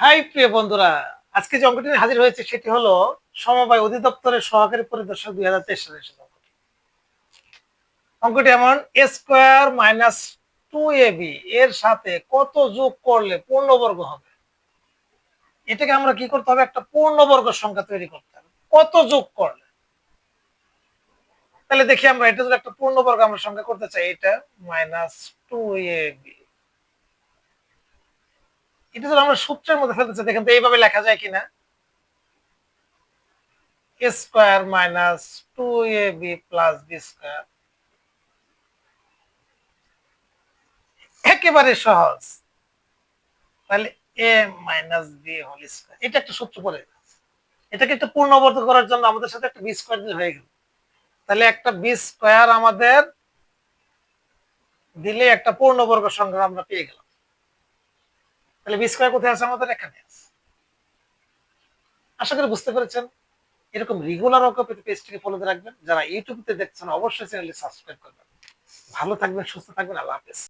High, প্রিয় বন্ধুরা, আজকে যে অঙ্কটি হাজির হয়েছে সেটি হলো সমবায় অধিদপ্তরের সহকারী পরিদর্শক দুই হাজার তেইশ সালের অঙ্কটি। অঙ্কটি এমন A square minus two A B এর সাথে কত যোগ করলে পূর্ণবর্গ হবে? এটাকে আমরা কি করতে হবে? একটা পূর্ণবর্গ সংখ্যা তৈরি করতে হবে। কত যোগ করলে? তাহলে দেখি আমরা, এটা যদি একটা পূর্ণবর্গ আমরা সংখ্যা করতে চাই, এটা মাইনাস টু এ বি এটা যদি আমরা সূত্রের মধ্যে ফেলতে চাই, দেখেন তো এইভাবে লেখা যায় কিনা। A square minus two A B plus B square একেবারে সহজ। তাহলে A minus B whole square এটা একটা সূত্র পড়ে এটাকে একটা পূর্ণবর্ত করার জন্য আমাদের সাথে একটা বি স্কোয়ার দিলে হয়ে গেল। তাহলে একটা বি স্কোয়ার আমাদের দিলে একটা পূর্ণবর্গ সংখ্যা আমরা পেয়ে গেলাম। তাহলে বি স্কোয়ার কোথায় আছে আমাদের? এখানে আছে। আশা করি বুঝতে পেরেছেন। এরকম রেগুলার অঙ্ক পেজটিকে ফলো রাখবেন। যারা ইউটিউবতে দেখছেন, অবশ্যই চ্যানেলটি সাবস্ক্রাইব করবেন। ভালো থাকবেন, সুস্থ থাকবেন, আল্লাহ হাফেজ।